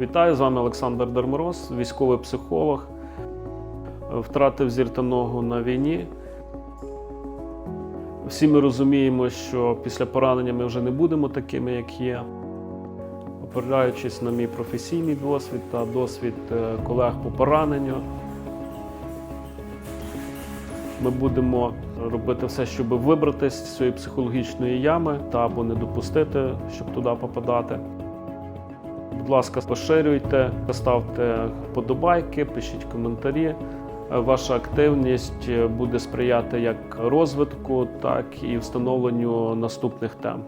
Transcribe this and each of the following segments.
Вітаю з вами Олександр Дармороз, військовий психолог. Втратив зір та ногу на війні. Всі ми розуміємо, що після поранення ми вже не будемо такими, як є. Опираючись на мій професійний досвід та досвід е, колег по пораненню, ми будемо робити все, щоб вибратися з цієї психологічної ями та або не допустити, щоб туди попадати. Будь ласка, поширюйте, ставте вподобайки, пишіть коментарі. Ваша активність е, буде сприяти як розвитку, так і встановленню наступних тем.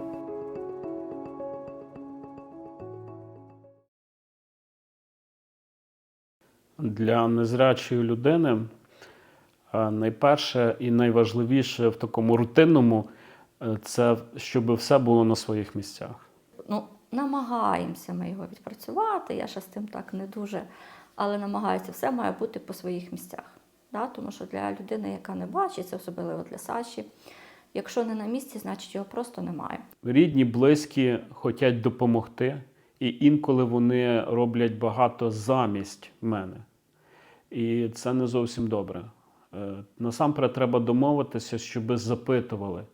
Для незрячої людини е, найперше і найважливіше в такому рутинному е, це щоб все було на своїх місцях. Ну, намагаємося ми його відпрацювати. Я ще з тим так не дуже, але намагаюся, все має бути по своїх місцях. Да? Тому що для людини, яка не бачить, це особливо для Саші. Якщо не на місці, значить його просто немає. Рідні, близькі хочуть допомогти, і інколи вони роблять багато замість мене. І це не зовсім добре. Е, Насамперед треба домовитися, щоб запитували,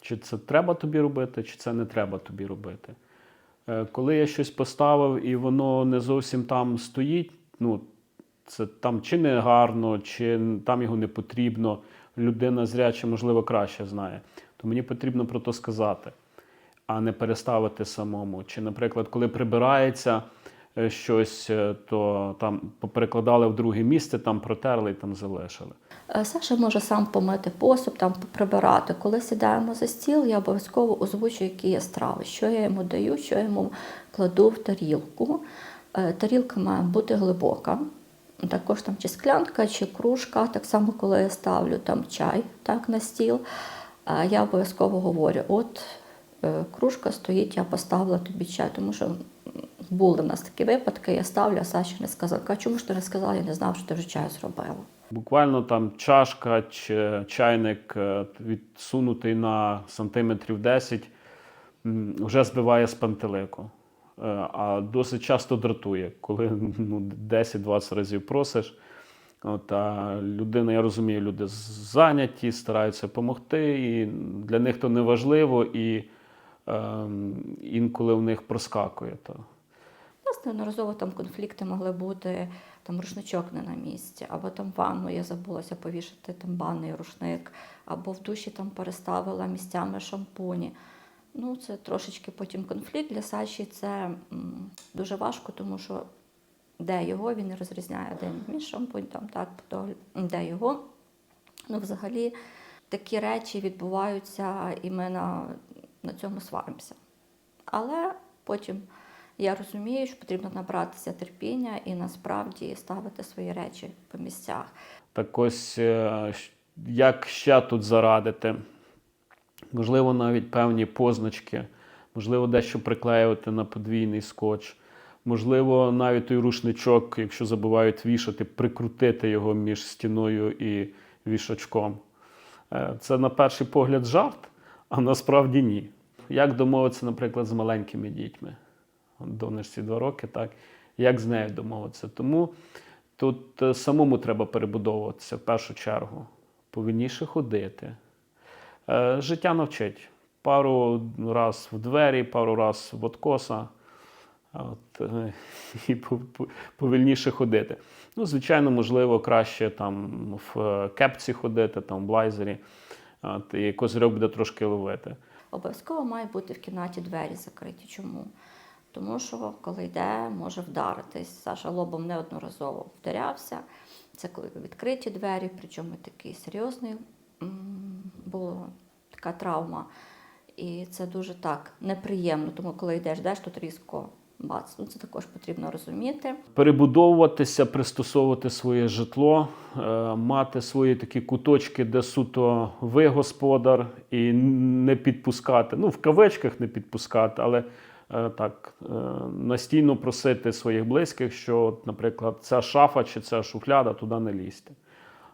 чи це треба тобі робити, чи це не треба тобі робити. Е, Коли я щось поставив і воно не зовсім там стоїть, ну, це там чи не гарно, чи там його не потрібно, людина зряча, можливо, краще знає, то мені потрібно про то сказати, а не переставити самому. Чи, наприклад, коли прибирається щось, е, то там перекладали в друге місце, там протерли і там залишили. Е, Саша може сам помити посуд, там прибирати. Коли сідаємо за стіл, я обов'язково озвучую, які є страви, що я йому даю, що я йому кладу в тарілку. Е, Тарілка має бути глибока. Також там чи склянка, чи кружка. Так само, коли я ставлю там чай так, на стіл, е, я обов'язково говорю: от е, кружка стоїть, я поставила тобі чай, тому що були в нас такі випадки, я ставлю, а Саші не сказала. Кажу, чому ж ти не сказала, я не знав, що ти вже чай зробила. Буквально там чашка чи чайник е, відсунутий на сантиметрів 10 вже збиває з пантелику. Е, А досить часто дратує, коли ну, 10-20 разів просиш. От, а людина, я розумію, люди зайняті, стараються допомогти, і для них то не важливо, і ем, інколи в них проскакує то. Нас неодноразово там конфлікти могли бути, там рушничок не на місці, або там ванну я забулася повішати там банний рушник, або в душі там переставила місцями шампуні. Ну, це трошечки потім конфлікт для Саші. Це дуже важко, тому що де його, він розрізняє, де мій шампунь, там так, де його. Ну, взагалі, такі речі відбуваються, і ми на, на цьому сваримося. Але потім я розумію, що потрібно набратися терпіння і насправді ставити свої речі по місцях. Так ось е, як ще тут зарадити? Можливо, навіть певні позначки, можливо, дещо приклеювати на подвійний скотч. Можливо, навіть той рушничок, якщо забувають вішати, прикрутити його між стіною і вішачком. Е, Це на перший погляд жарт, а насправді ні. Як домовитися, наприклад, з маленькими дітьми? Донечці два роки, так? Як з нею домовитися? Тому тут е, самому треба перебудовуватися в першу чергу, повільніше ходити. Е, Життя навчить. Пару раз в двері, пару раз в откоса. От, е, і по- по- повільніше ходити. Ну, звичайно, можливо, краще там в кепці ходити, там в блайзері, от, і козирьок буде трошки ловити. Обов'язково має бути в кімнаті двері закриті. Чому? Тому що коли йде, може вдаритись. Саша лобом неодноразово вдарявся. Це коли відкриті двері, причому такий серйозний була така травма. І це дуже так неприємно, тому коли йдеш, йдеш, тут різко бац. Ну, це також потрібно розуміти. перебудовуватися, пристосовувати своє житло, е, мати свої такі куточки, де суто ви господар, і не підпускати. Ну, в кавичках не підпускати, але так е, настійно просити своїх близьких, що, наприклад, ця шафа чи ця шухляда туди не лізьте.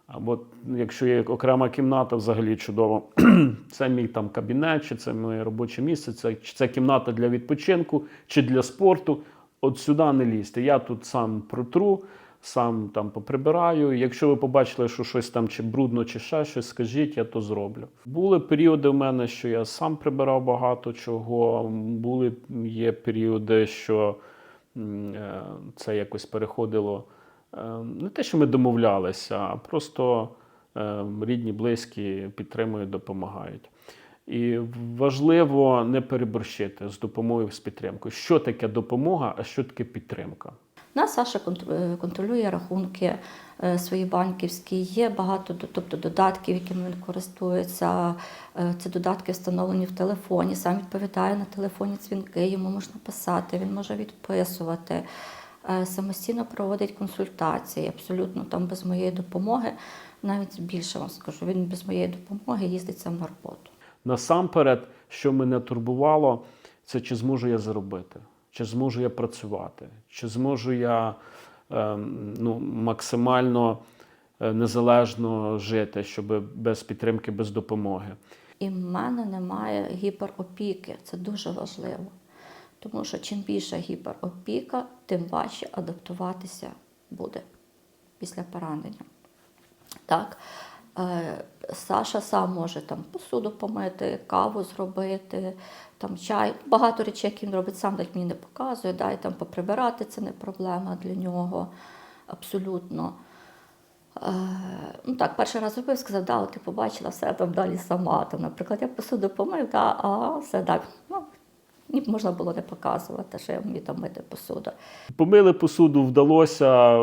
Або якщо є окрема кімната, взагалі чудово. Це мій там кабінет, чи це моє робоче місце, це, чи це кімната для відпочинку, чи для спорту. от сюди не лізьте. Я тут сам протру, сам там поприбираю. Якщо ви побачили, що щось там чи брудно, чи ще щось, скажіть, я то зроблю. Були періоди в мене, що я сам прибирав багато чого. Були є періоди, що е, це якось переходило. е, Не те, що ми домовлялися, а просто е, рідні, близькі підтримують, допомагають. І важливо не переборщити з допомогою з підтримкою. Що таке допомога, а що таке підтримка? Нас Саша е, контролює рахунки е, свої банківські. Є багато тобто, додатків, якими він користується. Е, Це додатки встановлені в телефоні. Сам відповідає на телефонні дзвінки. Йому можна писати, він може відписувати. Самостійно проводить консультації, абсолютно там без моєї допомоги. Навіть більше вам скажу, він без моєї допомоги їздить сам на роботу. Насамперед, що мене турбувало, це чи зможу я заробити, чи зможу я працювати, чи зможу я ем, ну, максимально е, незалежно жити, щоб без підтримки, без допомоги. І в мене немає гіперопіки. Це дуже важливо. Тому що чим більша гіперопіка, тим важче адаптуватися буде після поранення. Так. Е, Саша сам може там посуду помити, каву зробити, там чай. Багато речей, які він робить сам, навіть мені не показує. Да, і там поприбирати це не проблема для нього. Абсолютно. Е, ну так, перший раз зробив, сказав, да, от ти побачила все там далі сама. Там, наприклад, я посуду помив, да, а все так. Ну, ні, можна було не показувати, що я вмію там мити посуду. Помили посуду, вдалося.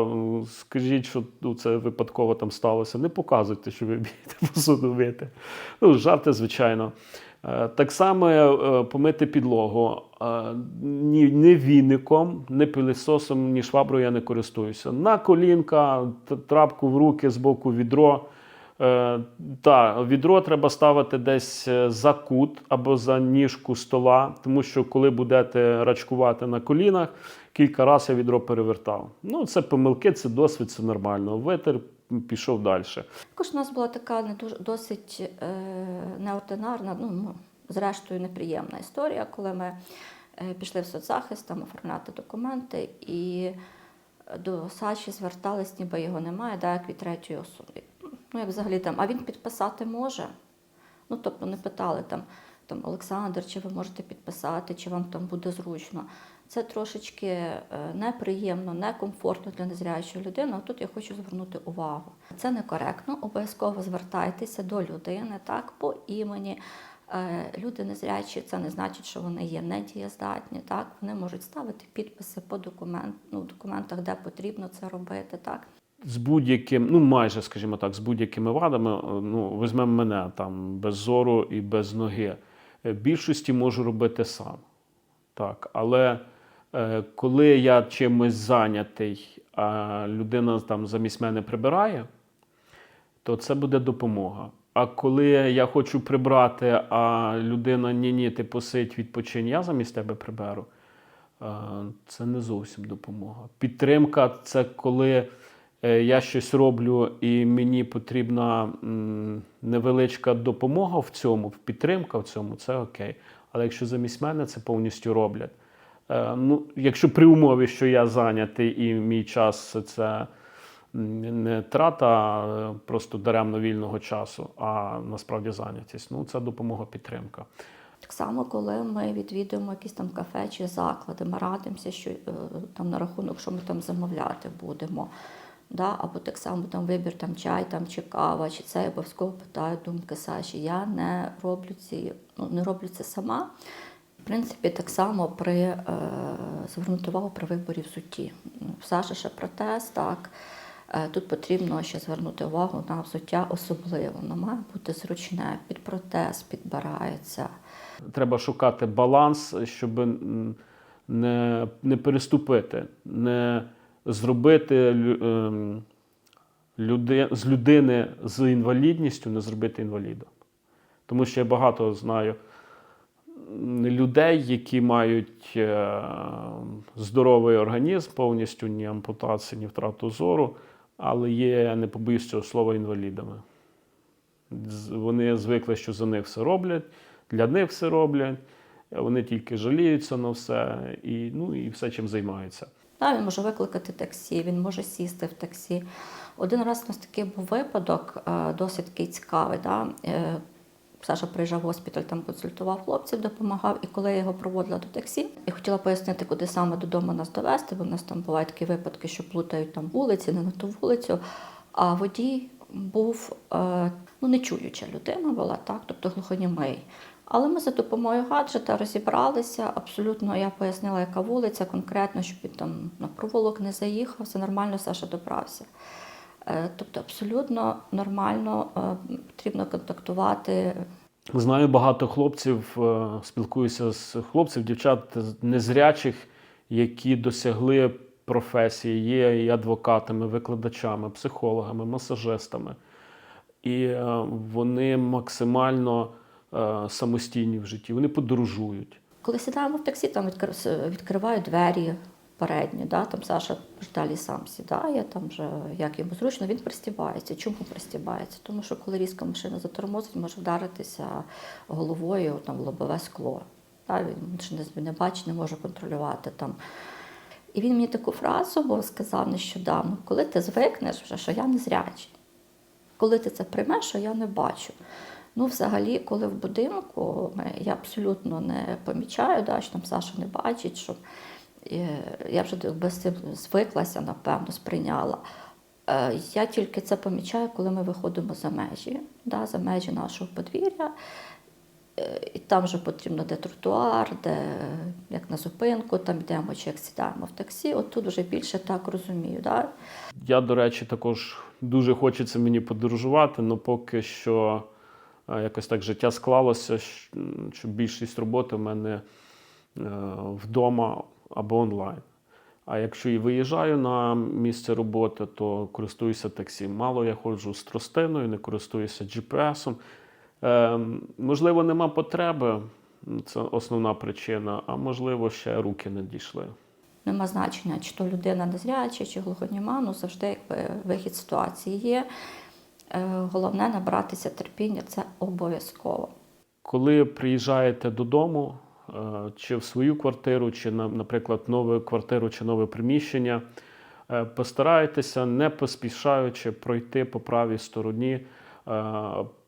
Скажіть, що ну, це випадково там сталося. Не показуйте, що ви вмієте посуду мити. Ну, жарти, звичайно. Е, Так само е, помити підлогу. Е, Ні, ні віником, ні пилісосом, ні шваброю я не користуюся. На колінка, трапку в руки, з боку відро. Е, та, відро треба ставити десь е, за кут або за ніжку стола, тому що коли будете рачкувати на колінах, кілька разів я відро перевертав. Ну, це помилки, це досвід, це нормально. Витер, пішов далі. Також у нас була така не дуже досить е, неординарна, ну, зрештою неприємна історія, коли ми е, пішли в соцзахист там оформляти документи, і до Саші звертались, ніби його немає, да, як від третьої особи. Ну, як взагалі там, а він підписати може. Ну, тобто не питали там, там Олександр, чи ви можете підписати, чи вам там буде зручно. Це трошечки е, неприємно, некомфортно для незрячої людини. А тут я хочу звернути увагу. Це некоректно. Обов'язково звертайтеся до людини так по імені. Е, Люди незрячі, це не значить, що вони є недієздатні. Так вони можуть ставити підписи по документ, ну, документах, де потрібно це робити. Так З будь-яким, ну майже, скажімо так, з будь-якими вадами, е, ну, візьмемо мене там без зору і без ноги. Е, Більшості можу робити сам. Так, але е, коли я чимось зайнятий, а людина там замість мене прибирає, то це буде допомога. А коли я хочу прибрати, а людина ні-ні, ти посидь, відпочинь, я замість тебе приберу, е, це не зовсім допомога. Підтримка це коли я щось роблю і мені потрібна невеличка допомога в цьому, підтримка в цьому, це окей. Але якщо замість мене це повністю роблять. Е, Ну, якщо при умові, що я зайнятий і мій час це не трата е, просто даремно вільного часу, а насправді зайнятість. Ну, це допомога підтримка. Так само, коли ми відвідуємо якісь там кафе чи заклади, ми радимося, що е, там на рахунок, що ми там замовляти будемо. Да? Або так само там вибір там чай там, чи кава, чи це я обов'язково питаю думки Саші. Я не роблю ці, ну, не роблю це сама. В принципі, так само при е, звернути увагу при виборі В Саші ще протез, так. Е, Тут потрібно ще звернути увагу на взуття особливо. Воно має бути зручне, під протез підбирається. Треба шукати баланс, щоб не, не переступити, не зробити ем, з людини з інвалідністю, не зробити інваліда. Тому що я багато знаю людей, які мають е, здоровий організм, повністю ні ампутації, ні втрату зору, але є, не побоюсь цього слова, інвалідами. Вони звикли, що за них все роблять, для них все роблять. Вони тільки жаліються на все і, ну, і все чим займаються. Да, він може викликати таксі, він може сісти в таксі. Один раз у нас такий був випадок, е, досить такий цікавий. Да? Е, Саша приїжджав в госпіталь, там консультував хлопців, допомагав. І коли я його проводила до таксі, і хотіла пояснити, куди саме додому нас довести, бо в нас там бувають такі випадки, що плутають там вулиці, не на ту вулицю. А водій був е, ну, нечуюча людина була, так, тобто глухонімий. Але ми за допомогою гаджета розібралися. Абсолютно я пояснила, яка вулиця конкретно, щоб він там на провулок не заїхав, все нормально, Саша добрався. Е, Тобто, абсолютно нормально е, потрібно контактувати. Знаю багато хлопців, е, спілкуюся з хлопців, дівчат незрячих, які досягли професії, є і адвокатами, викладачами, психологами, масажистами. І вони максимально самостійні в житті, вони подорожують. Коли сідаємо в таксі, там відкр- відкриваю двері передні, да, там Саша далі сам сідає, там вже як йому зручно, він пристібається. Чому пристібається? Тому що коли різко машина затормозить, може вдаритися головою там, в лобове скло. Да, він не, не бачить, не може контролювати там. І він мені таку фразу сказав нещодавно, коли ти звикнеш вже, що я не зрячий. Коли ти це приймеш, що я не бачу. Ну, взагалі, коли в будинку я абсолютно не помічаю, да, що там Саша не бачить, що е, я вже якби з цим звиклася, напевно, сприйняла. Е, Я тільки це помічаю, коли ми виходимо за межі, да, за межі нашого подвір'я. Е, І там вже потрібно де тротуар, де як на зупинку, там йдемо чи як сідаємо в таксі. От тут вже більше так розумію. Да? Я, до речі, також дуже хочеться мені подорожувати, але поки що якось так життя склалося, що більшість роботи в мене е, вдома або онлайн. А якщо і виїжджаю на місце роботи, то користуюся таксі. Мало я ходжу з тростиною, не користуюся GPS-ом. Е, можливо, нема потреби, це основна причина, а можливо, ще руки не дійшли. Нема значення, чи то людина незряча, чи глухоніма, ну завжди якби вихід ситуації є. Е, Головне набратися терпіння, це обов'язково. Коли приїжджаєте додому, е, чи в свою квартиру, чи, на- наприклад, нову квартиру чи нове приміщення, е, постарайтеся, не поспішаючи, пройти по правій стороні, е,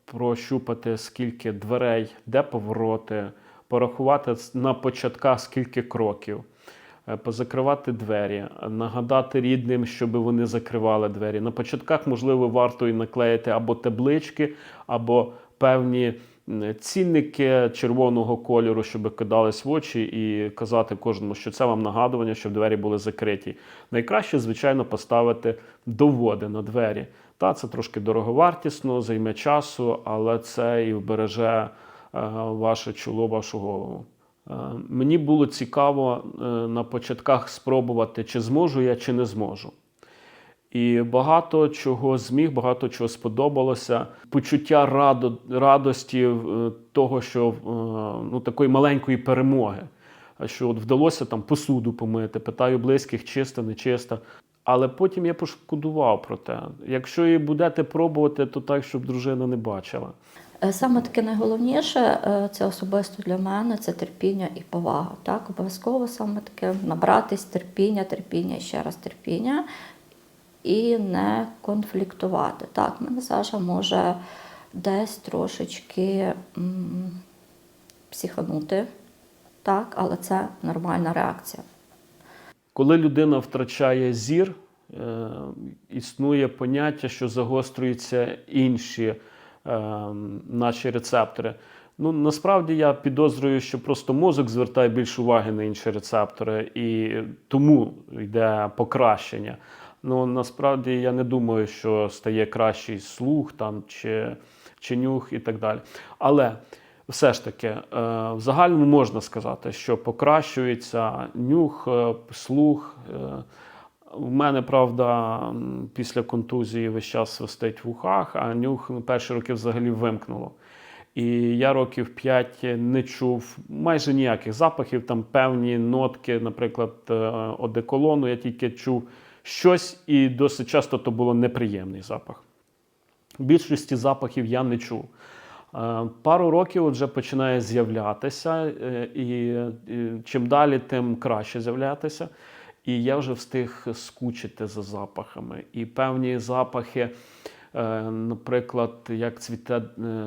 прощупати, скільки дверей, де повороти, порахувати на початках скільки кроків. Позакривати двері, нагадати рідним, щоб вони закривали двері. На початках, можливо, варто і наклеїти або таблички, або певні цінники червоного кольору, щоб кидались в очі, і казати кожному, що це вам нагадування, щоб двері були закриті. Найкраще, звичайно, поставити доводи на двері. Та це трошки дороговартісно, займе часу, але це і вбереже е, ваше чоло, вашу голову. Е, Мені було цікаво е, на початках спробувати, чи зможу я, чи не зможу. І багато чого зміг, багато чого сподобалося. Почуття радо, радості е, того, що е, ну, такої маленької перемоги, що от вдалося там посуду помити, питаю близьких, чиста, не чиста. Але потім я пошкодував про те. Якщо і будете пробувати, то так, щоб дружина не бачила. Е, Саме таке найголовніше це особисто для мене це терпіння і повага. Так, обов'язково саме таке набратись терпіння, терпіння ще раз терпіння і не конфліктувати. Так, мене Саша може десь трошечки м, психанути, так, але це нормальна реакція. Коли людина втрачає зір, е, існує поняття, що загострюються інші е, наші рецептори. Ну, насправді я підозрюю, що просто мозок звертає більше уваги на інші рецептори, і тому йде покращення. Ну, насправді я не думаю, що стає кращий слух там, чи, чи нюх і так далі. Але все ж таки, е, в загальному можна сказати, що покращується нюх, е, слух. Е, У мене, правда, після контузії весь час свистить в ухах, а нюх перші роки взагалі вимкнуло. І я років 5 не чув майже ніяких запахів, там певні нотки, наприклад, е, одеколону, я тільки чув щось, і досить часто то було неприємний запах. Більшості запахів я не чув. Е, Пару років вже починає з'являтися, е, і, чим далі, тим краще з'являтися. І я вже встиг скучити за запахами. І певні запахи, наприклад, як цвіте е,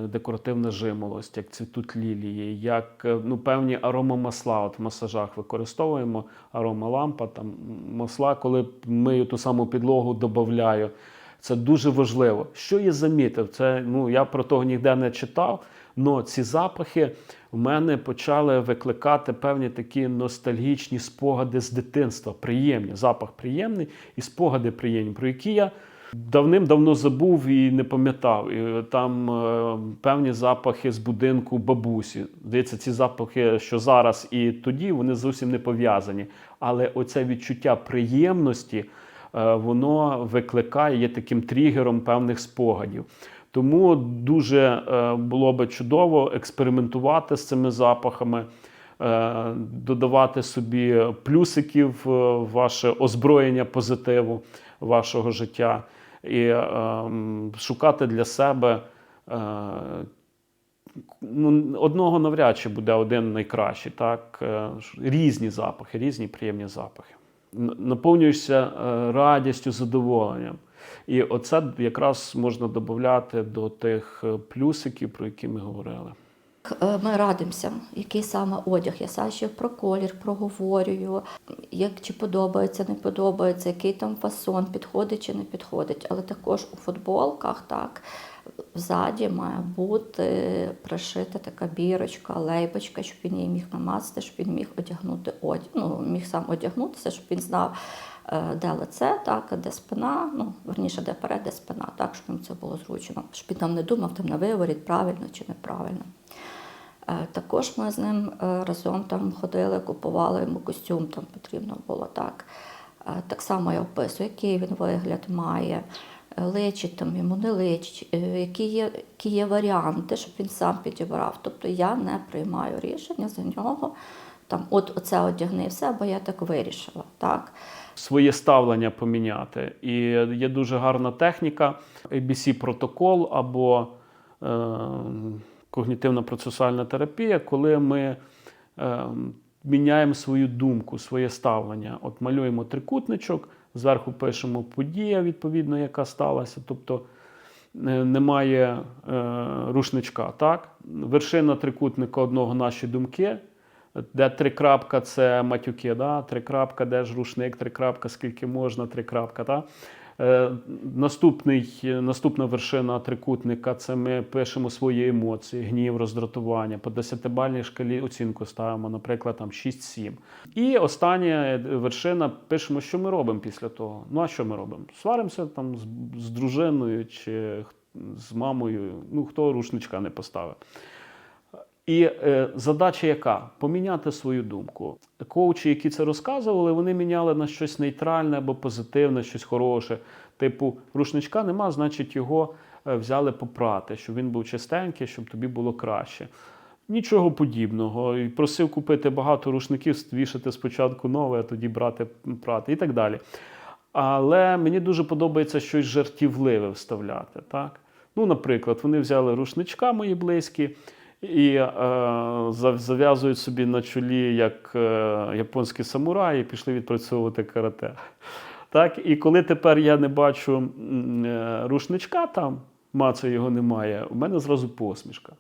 декоративна жимолость, як цвітуть лілії, як е, ну, певні аромамасла. От в масажах використовуємо аромалампа, там масла, коли мию ту саму підлогу, додаю. Це дуже важливо. Що я замітив? Це ну я про того ніде не читав. але ці запахи в мене почали викликати певні такі ностальгічні спогади з дитинства. Приємні. Запах приємний і спогади приємні, про які я давним-давно забув і не пам'ятав. І там е, певні запахи з будинку бабусі. Здається, ці запахи, що зараз і тоді, вони зовсім не пов'язані. Але оце відчуття приємності е, воно викликає, є таким тригером певних спогадів. Тому дуже е, було би чудово експериментувати з цими запахами, е, додавати собі плюсиків в ваше озброєння позитиву вашого життя і е, шукати для себе. е, Ну, одного навряд чи буде один найкращий, так? Е, Різні запахи, різні приємні запахи. Наповнюєшся е, радістю, задоволенням. І оце якраз можна додати до тих е, плюсиків, про які ми говорили. Е, Ми радимося, який саме одяг. Я Саші про колір проговорюю, як чи подобається, не подобається, який там фасон, підходить чи не підходить. Але також у футболках так ззаді має бути пришита така бірочка, лейбочка, щоб він її міг намацати, щоб він міг одягнути одяг. Ну, міг сам одягнутися, щоб він знав, е, де лице, так, де спина, ну, верніше, де перед, де спина, так, щоб йому це було зручно, щоб він там не думав там на виворіт, правильно чи неправильно. Е, Також ми з ним е, разом там ходили, купували йому костюм, там потрібно було так. Так само я описую, який він вигляд має, личить там йому не личить, е, які є, які є варіанти, щоб він сам підібрав. Тобто я не приймаю рішення за нього. Там, от оце одягни все, бо я так вирішила. Так. своє ставлення поміняти. І є дуже гарна техніка ABC протокол або е, когнітивна процесуальна терапія, коли ми е, міняємо свою думку, своє ставлення. От малюємо трикутничок, зверху пишемо подія, відповідно, яка сталася. Тобто е, немає е, рушничка. Так? Вершина трикутника одного наші думки. Де три крапка це матюки, да? три крапка, де ж рушник, три крапка, скільки можна, три крапка. Е, наступний, наступна вершина трикутника це ми пишемо свої емоції, гнів, роздратування. По 10-бальній шкалі оцінку ставимо, наприклад, там 6-7. І остання вершина пишемо, що ми робимо після того. Ну а що ми робимо? Сваримося там з, з дружиною чи з мамою, ну хто рушничка не поставив. І е, задача яка? Поміняти свою думку. Коучі, які це розказували, вони міняли на щось нейтральне або позитивне, щось хороше. Типу, рушничка нема, значить його е, взяли попрати, щоб він був чистенький, щоб тобі було краще. Нічого подібного. І просив купити багато рушників, вішати спочатку нове, а тоді брати прати і так далі. Але мені дуже подобається щось жартівливе вставляти. Так? Ну, наприклад, вони взяли рушничка мої близькі і е, зав- зав'язують собі на чолі як е, японські самураї, і пішли відпрацьовувати карате. Так, і коли тепер я не бачу е, рушничка там, маце його немає, у мене зразу посмішка.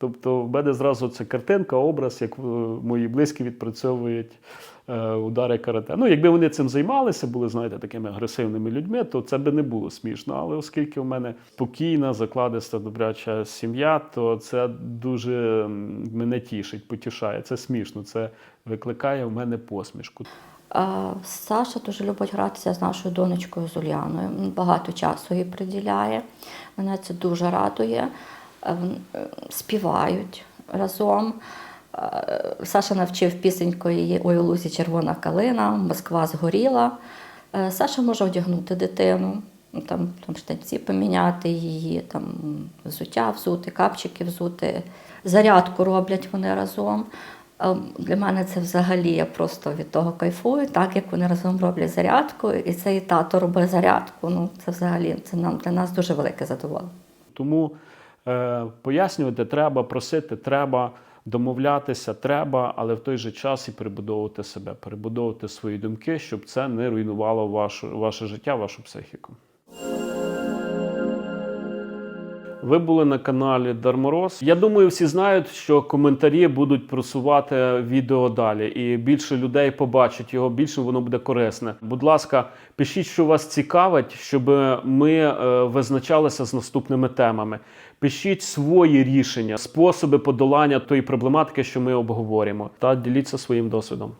Тобто, в мене зразу ця картинка, образ, як е, мої близькі відпрацьовують е, удари карате. Ну, якби вони цим займалися, були, знаєте, такими агресивними людьми, то це би не було смішно. Але оскільки в мене спокійна, закладиста, добряча сім'я, то це дуже мене тішить, потішає. Це смішно, це викликає в мене посмішку. Саша дуже любить гратися з нашою донечкою з Ульяною. Він Багато часу їй приділяє. Мене це дуже радує. Е, е, Співають разом. Е, Саша навчив пісеньку її Ой у лузі червона калина, Москва згоріла. Саша може одягнути дитину, ну, там, там штанці поміняти її, там взуття взути, капчики взути. Зарядку роблять вони разом. Для мене це взагалі я просто від того кайфую, так як вони разом роблять зарядку, і цей тато робить зарядку. Ну це взагалі це нам для нас дуже велике задоволення. Тому пояснювати треба, просити треба, домовлятися треба, але в той же час і перебудовувати себе, перебудовувати свої думки, щоб це не руйнувало ваше, ваше життя, вашу психіку. Ви були на каналі Дармороз. Я думаю, всі знають, що коментарі будуть просувати відео далі, і більше людей побачать його, більше воно буде корисне. Будь ласка, пишіть, що вас цікавить, щоб ми е, визначалися з наступними темами. Пишіть свої рішення, способи подолання тої проблематики, що ми обговорюємо, та діліться своїм досвідом.